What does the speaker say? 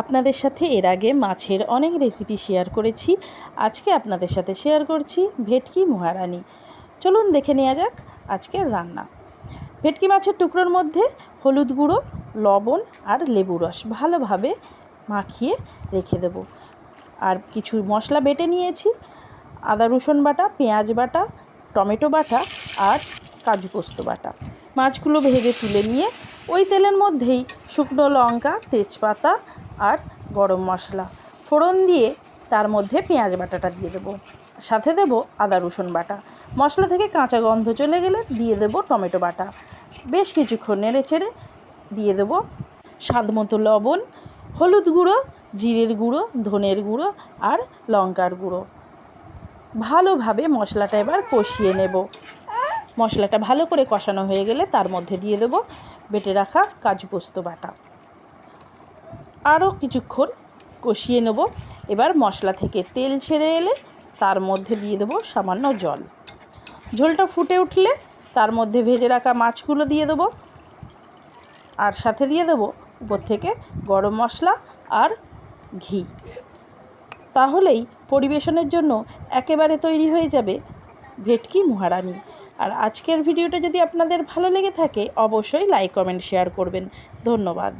আপনাদের সাথে এর আগে মাছের অনেক রেসিপি শেয়ার করেছি। আজকে আপনাদের সাথে শেয়ার করছি ভেটকি মহারানি। চলুন দেখে নেওয়া যাক আজকের রান্না। ভেটকি মাছের টুকরোর মধ্যে হলুদ গুঁড়ো, লবণ আর লেবু রস ভালোভাবে মাখিয়ে রেখে দেবো। আর কিছু মশলা বেটে নিয়েছি। আদা রসুন বাটা, পেঁয়াজ বাটা, টমেটো বাটা আর কাজু পোস্ত বাটা। মাছগুলো ভেজে তুলে নিয়ে ওই তেলের মধ্যেই শুকনো লঙ্কা, তেজপাতা আর গরম মশলা। ফোড়ন দিয়ে তার মধ্যে পেঁয়াজ বাটাটা দিয়ে দেবো। সাথে দেব আদা রসুন বাটা। মশলা থেকে কাঁচা গন্ধ চলে গেলে দিয়ে দেবো টমেটো বাটা। বেশ কিছুক্ষণ নেড়ে চেড়ে দিয়ে দেবো স্বাদ মতো লবণ, হলুদ গুঁড়ো, জিরের গুঁড়ো, ধনের গুঁড়ো আর লঙ্কার গুঁড়ো। ভালোভাবে মশলাটা এবার কষিয়ে নেব। মশলাটা ভালো করে কষানো হয়ে গেলে তার মধ্যে দিয়ে দেবো বেটে রাখা কাজু পোস্ত বাটা। আরও কিছুক্ষণ কষিয়ে নেব। এবার মশলা থেকে তেল ছেড়ে এলে তার মধ্যে দিয়ে দেবো সামান্য জল। ঝোলটা ফুটে উঠলে তার মধ্যে ভেজে রাখা মাছগুলো দিয়ে দেবো। আর সাথে দিয়ে দেবো উপর থেকে গরম মশলা আর ঘি। তাহলেই পরিবেশনের জন্য একেবারে তৈরি হয়ে যাবে ভেটকি মহারানি। আর আজকের ভিডিওটা যদি আপনাদের ভালো লেগে থাকে, অবশ্যই লাইক কমেন্ট শেয়ার করবেন। ধন্যবাদ।